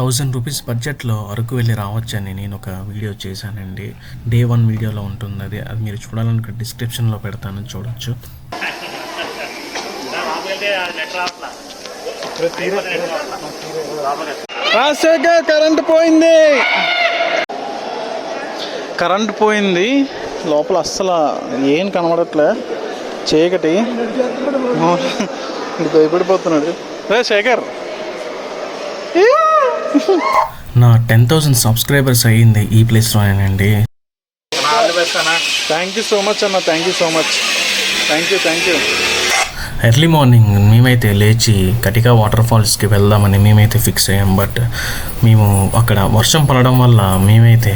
Thousand rupees బడ్జెట్లో అరకు వెళ్ళి రావచ్చని నేను ఒక వీడియో చేశానండి. డే వన్ వీడియోలో ఉంటుంది అది అది మీరు చూడాలనుకుంటే డిస్క్రిప్షన్లో పెడతాను చూడొచ్చు. రాజశేఖర్ కరెంట్ పోయింది. కరెంట్ పోయింది. లోపల అస్సలు ఏం కనబడట్లే. చీకటి. భయపడిపోతున్నాడు. రే శేఖర్. నా టెన్ థౌజండ్ సబ్స్క్రైబర్స్ అయ్యింది ఈ ప్లేస్లోనేనండి థ్యాంక్ యూ సో మచ్ అన్న thank you so much thank you thank you early morning మేమైతే లేచి కటికా వాటర్ ఫాల్స్కి వెళ్దామని మేమైతే ఫిక్స్ అయ్యాం బట్ మేము అక్కడ వర్షం పడడం వల్ల మేమైతే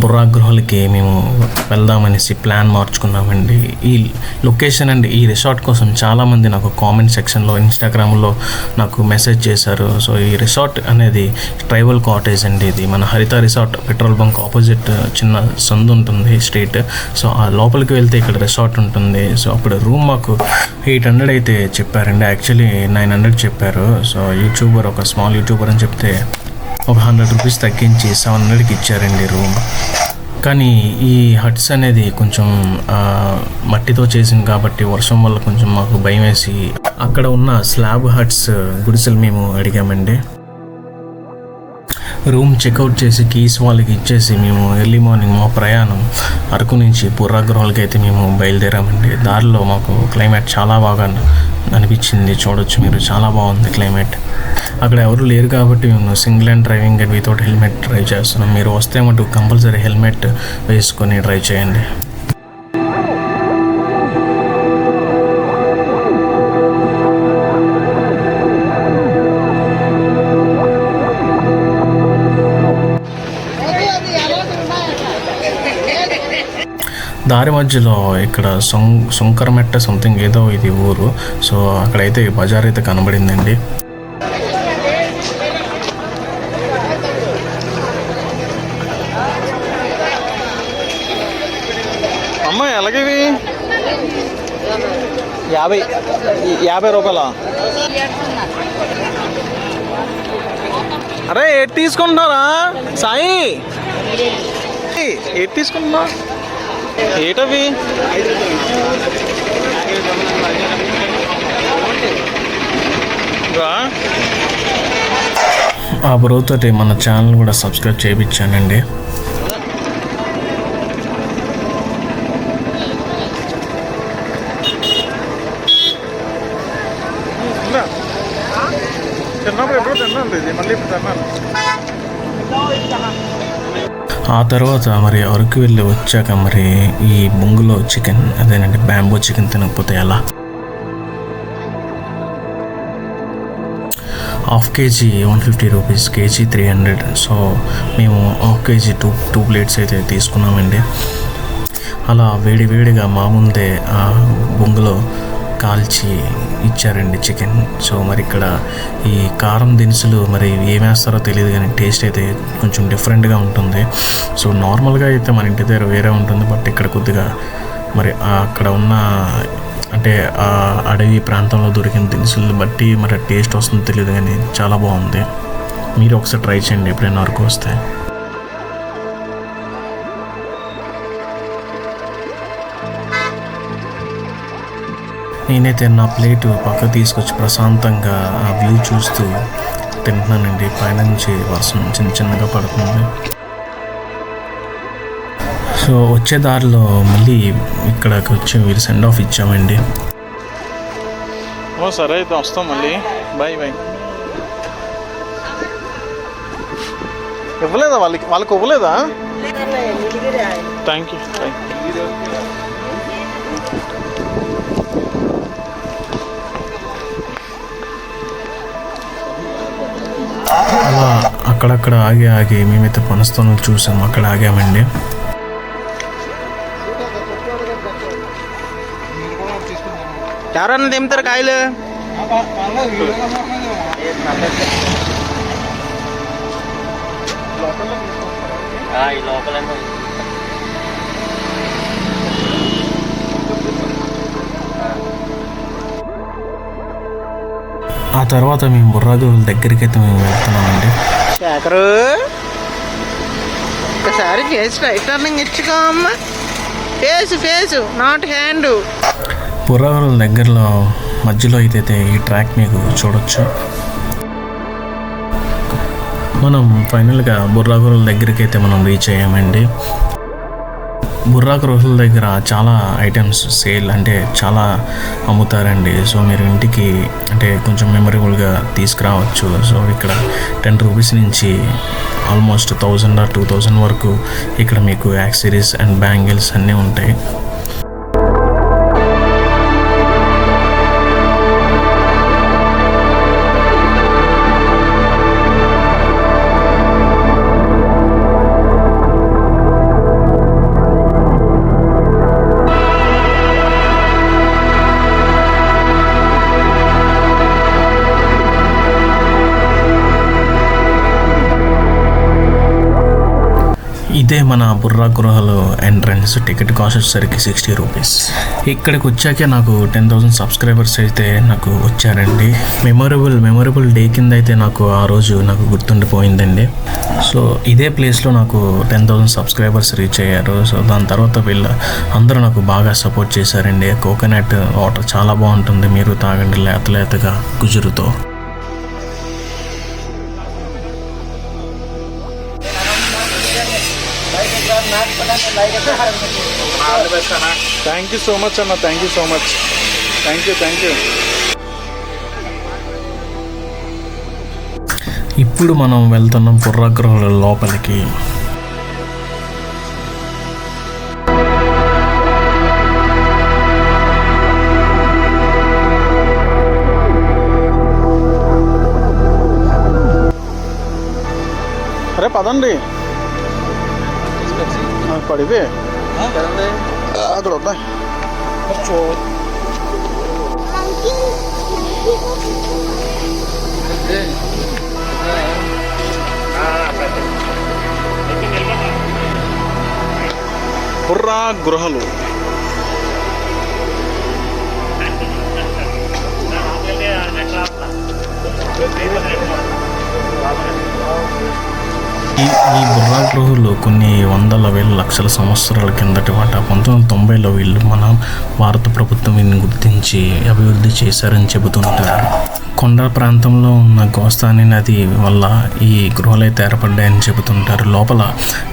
బుర్రా గృహాలకి మేము వెళ్దామనేసి ప్లాన్ మార్చుకున్నామండి. ఈ లొకేషన్ అండ్ ఈ రిసార్ట్ కోసం చాలామంది నాకు కామెంట్ సెక్షన్లో ఇన్స్టాగ్రామ్లో నాకు మెసేజ్ చేశారు. సో ఈ రిసార్ట్ అనేది ట్రైబల్ కాటేజ్ అండి ఇది. మన Haritha resort petrol bunk opposite చిన్న సందు ఉంటుంది స్ట్రీట్. సో ఆ లోపలికి వెళ్తే ఇక్కడ రిసార్ట్ ఉంటుంది. సో అప్పుడు రూమ్ మాకు ఎయిట్ హండ్రెడ్ అయితే చెప్పారండి. యాక్చువల్లీ నైన్ హండ్రెడ్ చెప్పారు. సో యూట్యూబర్ ఒక స్మాల్ యూట్యూబర్ అని చెప్తే ఒక హండ్రెడ్ రూపీస్ తగ్గించి సెవెన్ హండ్రెడ్కి ఇచ్చారండి రూమ్ కానీ ఈ హట్స్ అనేది కొంచెం మట్టితో చేసింది కాబట్టి వర్షం వల్ల కొంచెం మాకు భయం వేసి అక్కడ ఉన్న స్లాబ్ హట్స్ గుడిసెలు మేము అడిగామండి. రూమ్ చెక్అవుట్ చేసి కీస్ వాళ్ళకి ఇచ్చేసి మేము ఎర్లీ మార్నింగ్ మా ప్రయాణం అరకు నుంచి పుర్రాగ్రహాలకి అయితే మేము బయలుదేరామండి. దారిలో మాకు క్లైమేట్ చాలా బాగా అనిపించింది. చూడొచ్చు మీరు. చాలా బాగుంది క్లైమేట్. అక్కడ ఎవరు లేరు కాబట్టి మేము single and driving and without helmet drive చేస్తున్నాం. మీరు వస్తే మటు కంపల్సరీ హెల్మెట్ వేసుకొని డ్రైవ్ చేయండి. దారి మధ్యలో ఇక్కడ సొం సొంకరమెట్ట సంథింగ్ ఏదో ఇది ఊరు. సో అక్కడైతే బజార్ అయితే కనబడిందండి. అమ్మ ఎలాగేవి? యాభై యాభై రూపాయల? అరే ఎటు తీసుకుంటున్నారా? సాయి? ఎటు తీసుకుంటున్నా ఏటవి? ఆ బ్రోతోటి మన ఛానల్ కూడా సబ్స్క్రైబ్ చేయించానండి తిన్నా. చిన్నప్పుడు ఎప్పుడో తిన్నాను ఇది. మళ్ళీ ఇప్పుడు తిన్నాను. ఆ తర్వాత మరి అరకు వెళ్ళి వచ్చాక మరి ఈ బొంగులో చికెన్ అదేనండి బ్యాంబో చికెన్ తినకపోతే ఎలా? Half KG one fifty rupees KG three hundred. So మేము half KG two two plates అయితే తీసుకున్నామండి. అలా వేడి వేడిగా మా ముందే ఆ బొంగులో కాల్చి ఇచ్చారండి చికెన్. సో మరి ఇక్కడ ఈ కారం దినుసులు మరి ఏమేస్తారో తెలియదు కానీ టేస్ట్ అయితే కొంచెం డిఫరెంట్గా ఉంటుంది. సో నార్మల్గా అయితే మన ఇంటి దగ్గర వేరే ఉంటుంది. బట్ ఇక్కడ కొద్దిగా మరి అక్కడ ఉన్న అంటే ఆ అడవి ప్రాంతంలో దొరికిన దినుసులను బట్టి మరి టేస్ట్ వస్తుందో తెలియదు కానీ చాలా బాగుంది. మీరు ఒకసారి ట్రై చేయండి ఎప్పుడైనా వరకు వస్తే. నేనైతే నా ప్లేట్ పక్క తీసుకొచ్చి ప్రశాంతంగా ఆ వ్యూ చూస్తూ తింటున్నానండి. పైనుంచి వర్షం చిన్న చిన్నగా పడుతుంది. సో వచ్చే దారిలో మళ్ళీ ఇక్కడికి వచ్చి వీరు సెండ్ ఆఫ్ ఇచ్చామండి. ఓ సరే అయితే వస్తాం మళ్ళీ. బాయ్ బాయ్ ఇవ్వలేదా వాళ్ళకి? వాళ్ళకి ఇవ్వలేదా? థ్యాంక్ యూ థ్యాంక్ యూ అక్కడక్కడ ఆగి ఆగి మేమైతే పనస్తోనలు చూసాం అక్కడ ఆగామండి. ఎవరన్నా దింపుతారు కాయలు? ఆ తర్వాత మేము బుర్రాగుల దగ్గరికి అయితే మేము వెళ్తున్నామండి. శేఖరు ఒకసారి ఫేస్ రైట్ టర్నింగ్ ఇచ్చుకో అమ్మ. Face face not hand. Puravaram దగ్గరలో మధ్యలో అయితే ఈ ట్రాక్ మీకు చూడొచ్చు. మనం ఫైనల్గా బుర్రా గుహల దగ్గరికి అయితే మనం రీచ్ అయ్యామండి. బుర్రా రోజుల దగ్గర చాలా ఐటమ్స్ సేల్ అంటే చాలా అమ్ముతారండి. సో మీరు ఇంటికి అంటే కొంచెం మెమరబుల్గా తీసుకురావచ్చు. సో ఇక్కడ టెన్ రూపీస్ నుంచి almost thousand or two thousand వరకు ఇక్కడ మీకు యాక్సరీస్ అండ్ బ్యాంగిల్స్ అన్నీ ఉంటాయి. ఇదే మన బుర్రా గృహలో ఎంట్రన్స్ టికెట్ కాస్ట్ వచ్చేసరికి సిక్స్టీ రూపీస్ ఇక్కడికి వచ్చాకే నాకు టెన్ థౌసండ్ సబ్స్క్రైబర్స్ అయితే నాకు వచ్చారండి. మెమొరబుల్ మెమొరబుల్ డే కింద అయితే నాకు ఆ రోజు నాకు గుర్తుండిపోయిందండి. సో ఇదే ప్లేస్లో నాకు టెన్ థౌసండ్ సబ్స్క్రైబర్స్ రీచ్ అయ్యారు. సో దాని తర్వాత వీళ్ళు అందరూ నాకు బాగా సపోర్ట్ చేశారండి. కోకోనట్ వాటర్ చాలా బాగుంటుంది. మీరు తాగండి లేత లేతగా గుజురుతో థ్యాంక్ యూ సో మచ్ అన్న thank you so much thank you thank you ఇప్పుడు మనం వెళ్తున్నాం పుర్రగృహల లోపలికి. అరే పదండి. ఆ, పడివే అక్కడ వద్దా బుర్రా గృహలు ఈ ఈ బుర్రా గ్రహులు కొన్ని వందల వేల లక్షల సంవత్సరాల కిందటి వాట పంతొమ్మిది వందల తొంభైలో వీళ్ళు మన భారత ప్రభుత్వం వీళ్ళని గుర్తించి అభివృద్ధి చేశారని చెబుతుంటారు. కొండ ప్రాంతంలో ఉన్న గోస్తాని నది వల్ల ఈ గృహలు అయితే ఏర్పడ్డాయని చెబుతుంటారు. లోపల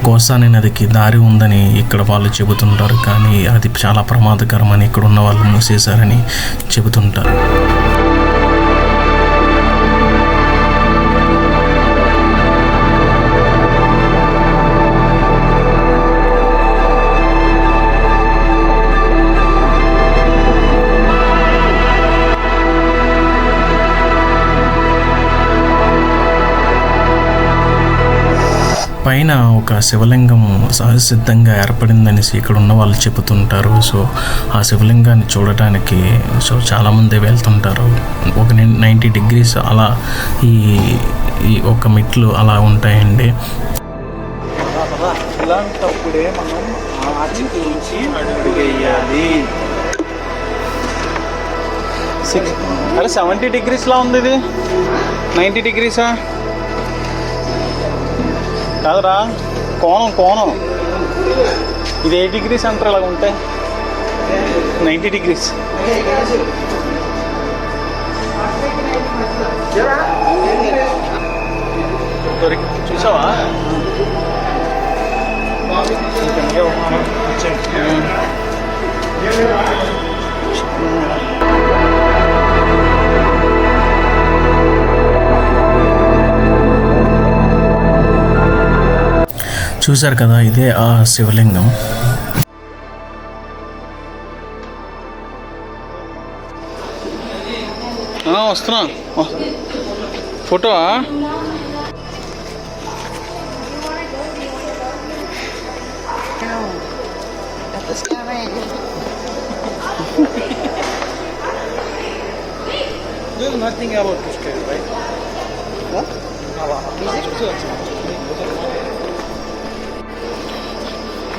గోస్తాని నదికి దారి ఉందని ఇక్కడ వాళ్ళు చెబుతుంటారు. కానీ అది చాలా ప్రమాదకరమని ఇక్కడ ఉన్న వాళ్ళు మూసేశారని చెబుతుంటారు. పైన ఒక శివలింగం సహజసిద్ధంగా ఏర్పడిందనేసి ఇక్కడ ఉన్న వాళ్ళు చెబుతుంటారు. సో ఆ శివలింగాన్ని చూడటానికి సో చాలామంది వెళ్తుంటారు. ఒక నైంటీ డిగ్రీస్ అలా ఈ ఈ ఒక మెట్లు అలా ఉంటాయండి. ఇలాంటప్పుడే మనం ఆచితూచి అడుగు వేయాలి సిక్స్ అరే సెవెంటీ డిగ్రీస్లా ఉంది ఇది నైంటీ డిగ్రీసా? కాదురా కోణం కోణం. ఇది ఏ డిగ్రీస్ అంటారు ఇలా ఉంటే? Ninety degrees. దొరికి చూసావా? చూశారు కదా ఇదే ఆ శివలింగం. ఆ, వస్తున్నా. వ- ఫోటో నథింగ్ అబౌట్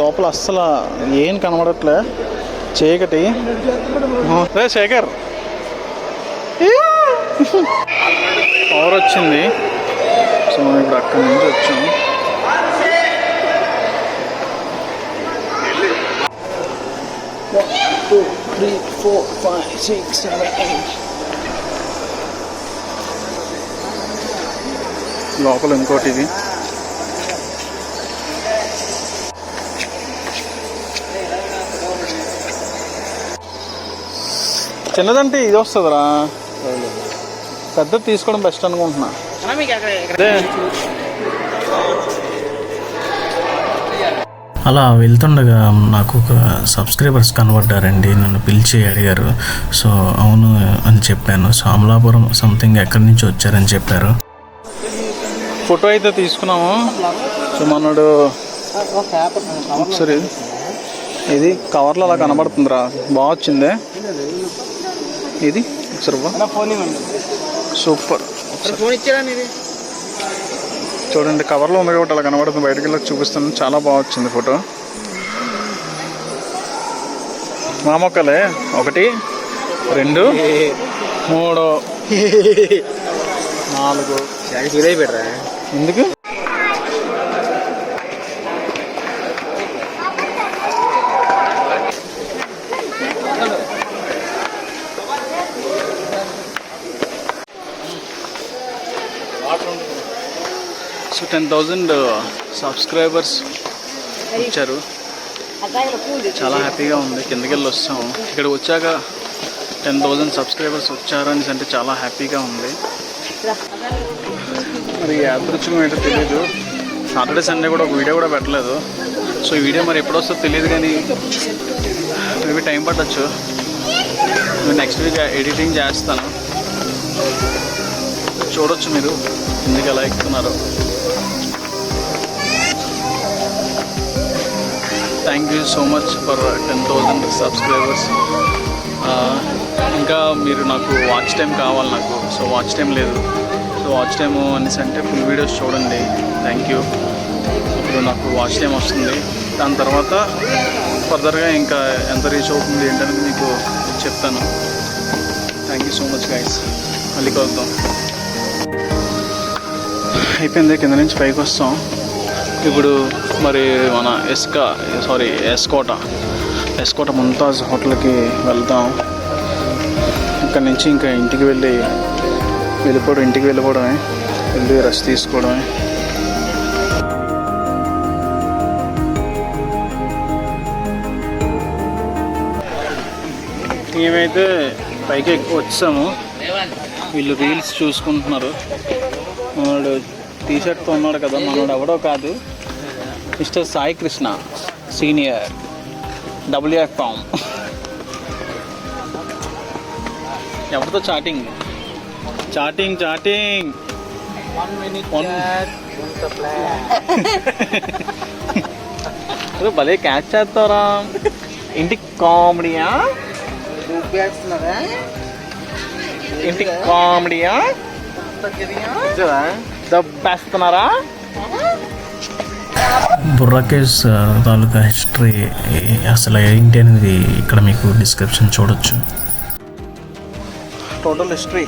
లోపల అస్సలు ఏం కనబడట్లే. చీకటి. రే శేఖర్. పవర్ వచ్చింది. సో మనం ఇప్పుడు అక్కడి నుంచి వచ్చాం. Two three four five six seven eight లోపల ఇంకోటి ఇది. చిన్నదంటే ఇది వస్తుందిరా. పెద్దది తీసుకోవడం బెస్ట్ అనుకుంటున్నా. అలా వెళ్తుండగా నాకు ఒక సబ్స్క్రైబర్స్ కనబడ్డారండి. నన్ను పిలిచి అడిగారు. సో అవును అని చెప్పాను. సో అమలాపురం సంథింగ్ ఎక్కడి నుంచి వచ్చారని చెప్పారు. ఫోటో అయితే తీసుకున్నాము. సో మనడు ఒకసారి ఇది కవర్లో అలా కనబడుతుందిరా. బాగా వచ్చిందే. ఇది. సూపర్. చూడండి కవర్లో ఉంది కాబట్టి అలా కనబడుతుంది. బయటకు వెళ్ళి చూపిస్తాను. చాలా బాగా వచ్చింది ఫోటో. మా మొక్కలే ఒకటి రెండు మూడు. నాలుగు. ఎందుకు? సో టెన్ థౌజండ్ సబ్స్క్రైబర్స్ వచ్చారు. చాలా హ్యాపీగా ఉంది. కిందకి వెళ్ళి వస్తాం ఇక్కడ వచ్చాక టెన్ థౌజండ్ సబ్స్క్రైబర్స్ వచ్చారని అంటే చాలా హ్యాపీగా ఉంది. మరి యాదృచ్ఛం ఏంటో తెలియదు సాటర్డే సండే కూడా ఒక వీడియో కూడా పెట్టలేదు. సో ఈ వీడియో మరి ఎప్పుడు వస్తుందో తెలియదు కానీ మేబీ టైం పట్టచ్చు. నెక్స్ట్ వీక్ ఎడిటింగ్ చేస్తాను. చూడొచ్చు మీరు ఎందుకు ఎలా ఎక్కుతున్నారు. Thank you so much for ten thousand subscribers. ఇంకా మీరు నాకు వాచ్ టైం కావాలి నాకు సో వాచ్ టైం లేదు. సో వాచ్ టైం అనేసి అంటే ఫుల్ వీడియోస్ చూడండి. Thank you. ఇప్పుడు నాకు వాచ్ టైం వస్తుంది. దాని తర్వాత ఫర్దర్గా ఇంకా ఎంత రీచ్ అవుతుంది ఏంటనేది మీకు చెప్తాను. Thank you so much guys. మళ్ళీ కలుద్దాం. అయిపోయింది కింద నుంచి పైకి వస్తాం. ఇప్పుడు మరి మన ఎస్కా సారీ ఎస్కోట. ఎస్కోట ముంతాజ్ హోటల్కి వెళ్తాం ఇక్కడ నుంచి ఇంకా ఇంటికి వెళ్ళి వెళ్ళిపోవడం ఇంటికి వెళ్ళిపోవడమే. వెళ్ళి రెస్ట్ తీసుకోవడమే. మేమైతే పైకి ఎక్కువ వచ్చాము. వీళ్ళు రీల్స్ చూసుకుంటున్నారు. మనోడు టీ షర్ట్తో ఉన్నాడు కదా మనోడు ఎవడో కాదు. Mister Sai Krishna senior W F form. ఎవరితో చాటింగ్? Chatting chatting. వన్ భలే క్యాచ్ చేస్తారా ఇంటికి కామెడీయా? ఇంటికి కామెడీయా? దబ్బేస్తున్నారా? బుర్రాకేస్ తాలూకా హిస్టరీ అసలు ఏంటి అనేది ఇక్కడ మీకు డిస్క్రిప్షన్ చూడొచ్చు. టోటల్ హిస్టరీ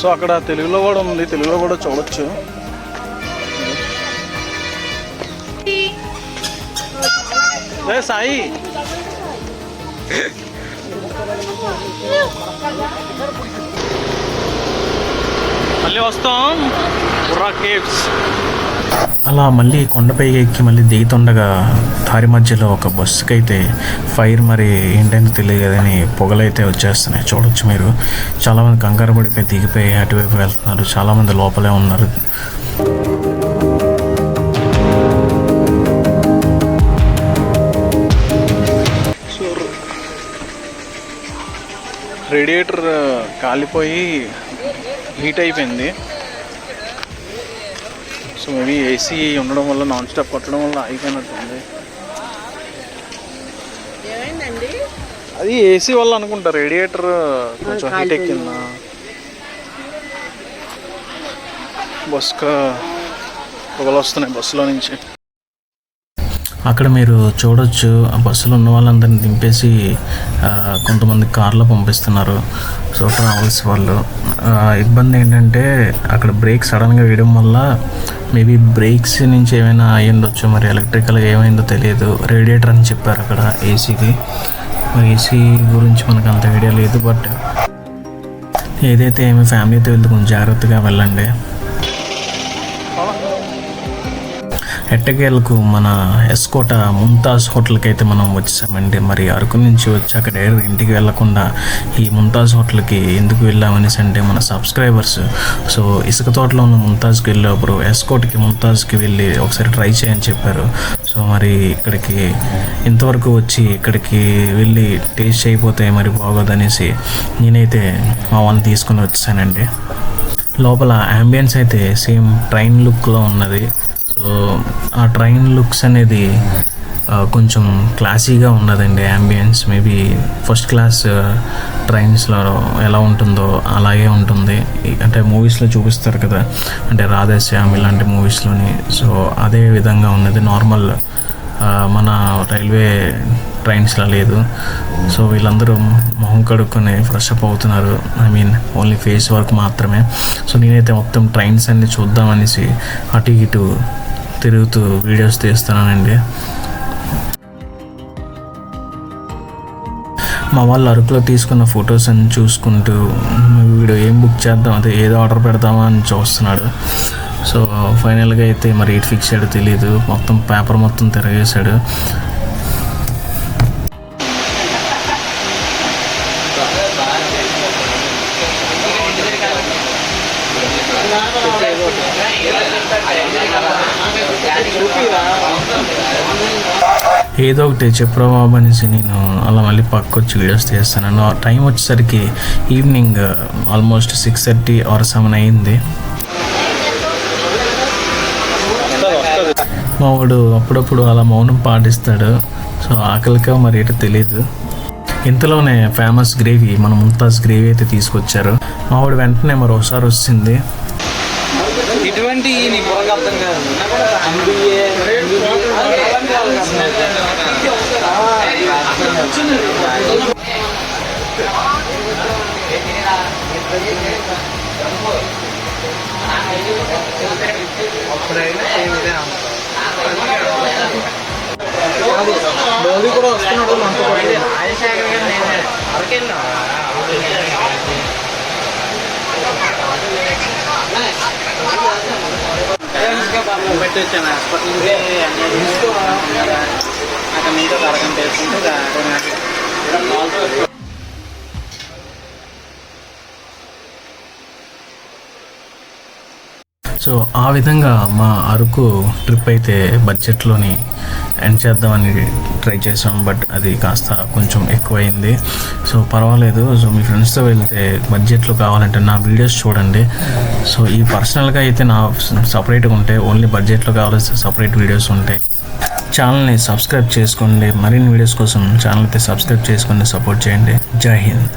సో అక్కడ తెలుగులో కూడా ఉంది. తెలుగులో కూడా చూడొచ్చు. రే సాయి! మళ్ళీ వస్తాం. బుర్రా కేవ్స్. అలా మళ్ళీ కొండపై ఎక్కి మళ్ళీ దిగుతుండగా దారి మధ్యలో ఒక బస్సుకి అయితే ఫైర్ మరి ఏంటని తెలియదు పొగలైతే వచ్చేస్తున్నాయి. చూడొచ్చు మీరు. చాలామంది కంగారు పడిపోయి దిగిపోయి అటువైపు వెళ్తున్నారు. చాలామంది లోపలే ఉన్నారు. రేడియేటర్ కాలిపోయి హీట్ అయిపోయింది. సో మేబీ ఏసీ ఉండడం వల్ల నాన్ స్టాప్ కొట్టడం వల్ల అయిపోయినట్టుంది. అది ఏసీ వల్ల అనుకుంటా రేడియేటర్ కొంచెం హీట్ ఎక్కిందా. బస్కా పొగలు వస్తున్నాయి బస్సులో నుంచి. అక్కడ మీరు చూడొచ్చు. ఆ బస్సులో ఉన్న వాళ్ళందరిని దింపేసి కొంతమంది కార్లో పంపిస్తున్నారు. సో ట్రావెల్స్ వాళ్ళు. ఇబ్బంది ఏంటంటే అక్కడ బ్రేక్ సడన్గా వేయడం వల్ల మేబీ బ్రేక్స్ నుంచి ఏమైనా అయ్యి ఉండొచ్చు. మరి ఎలక్ట్రికల్గా ఏమైందో తెలియదు. రేడియేటర్ అని చెప్పారు అక్కడ ఏసీకి. మరి ఏసీ గురించి మనకు అంత ఐడియా లేదు బట్ ఏదైతే ఏమి ఫ్యామిలీతో వెళ్తే కొంచెం జాగ్రత్తగా వెళ్ళండి. ఎట్టకేలకు మన ఎస్కోట ముంతాజ్ హోటల్కి అయితే మనం వచ్చేసామండి. మరి అరకు నుంచి వచ్చాక డైరెక్ట్ ఇంటికి వెళ్ళకుండా ఈ ముంతాజ్ హోటల్కి ఎందుకు వెళ్ళామనేసి అంటే మన సబ్స్క్రైబర్స్. సో ఇసుక తోటలో ఉన్న ముంతాజ్కి వెళ్ళేప్పుడు ఎస్కోట్కి ముంతాజ్కి వెళ్ళి ఒకసారి ట్రై చేయని చెప్పారు. సో మరి ఇక్కడికి ఇంతవరకు వచ్చి ఇక్కడికి వెళ్ళి టేస్ట్ అయిపోతే మరి బాగోదనేసి నేనైతే మా వాళ్ళని తీసుకొని వచ్చేసానండి. లోపల అంబియన్స్ అయితే సేమ్ ట్రైన్ లుక్లో ఉన్నది. సో ఆ ట్రైన్ లుక్స్ అనేది కొంచెం క్లాసీగా ఉన్నదండి అంబియన్స్ మేబీ ఫస్ట్ క్లాస్ ట్రైన్స్లో ఎలా ఉంటుందో అలాగే ఉంటుంది. అంటే మూవీస్లో చూపిస్తారు కదా. అంటే రాధేశ్యామ్ ఇలాంటి మూవీస్లోని సో అదే విధంగా ఉన్నది. నార్మల్ మన రైల్వే ట్రైన్స్లో లేదు. సో వీళ్ళందరూ మొహం కడుక్కొని ఫ్రెష్ అప్ అవుతున్నారు. I mean only face work మాత్రమే. సో నేనైతే మొత్తం ట్రైన్స్ అన్ని చూద్దామనేసి అటు ఇటు తిరుగుతూ వీడియోస్ తీస్తున్నానండి. మా వాళ్ళు అరకులో తీసుకున్న ఫొటోస్ అని చూసుకుంటూ వీడు ఏం బుక్ చేద్దాం? అదే ఏదో ఆర్డర్ పెడదామా? అని చూస్తున్నాడు. సో ఫైనల్గా అయితే మరి ఎయిట్ ఫిక్స్ చేయడో తెలియదు మొత్తం పేపర్ మొత్తం తిరగేశాడు. ఏదో ఒకటి చెప్పరా బాబు అనేసి నేను అలా మళ్ళీ పక్క వచ్చి వీడియోస్ తీస్తాను. ఆ టైం వచ్చేసరికి evening almost six thirty or seven అయింది. మా వాడు అప్పుడప్పుడు అలా మౌనం పాటిస్తాడు. సో ఆకలికా మరి ఏంటో తెలియదు ఇంతలోనే ఫేమస్ గ్రేవీ మన ముంతాజ్ గ్రేవీ అయితే తీసుకొచ్చారు. మా వాడు వెంటనే మరోసారి ఒకసారి వచ్చింది ఇటువంటి నీ బుర్రకు అర్థం కాదు మోదీ కూడా వస్తున్నాడు మనతో రాజశేఖర్ గారు నేనే అరకెళ్ళా పెట్టొచ్చాను. హాస్పిటల్కి అక్కడ మీతో అరగంట వేసుకుంటే సో ఆ విధంగా మా అరకు ట్రిప్ అయితే బడ్జెట్లోని ఎండ్ చేద్దామని ట్రై చేసాం బట్ అది కాస్త కొంచెం ఎక్కువైంది. సో పర్వాలేదు సో మీ ఫ్రెండ్స్తో వెళ్తే బడ్జెట్లో కావాలంటే నా వీడియోస్ చూడండి. సో ఈ పర్సనల్గా అయితే నా సపరేట్గా ఉంటాయి ఓన్లీ బడ్జెట్లో కావాల్సిన సపరేట్ వీడియోస్ ఉంటాయి. ఛానల్ని సబ్స్క్రైబ్ చేసుకోండి. మరిన్ని వీడియోస్ కోసం ఛానల్ అయితే సబ్స్క్రైబ్ చేసుకోండి సపోర్ట్ చేయండి. జై హింద్.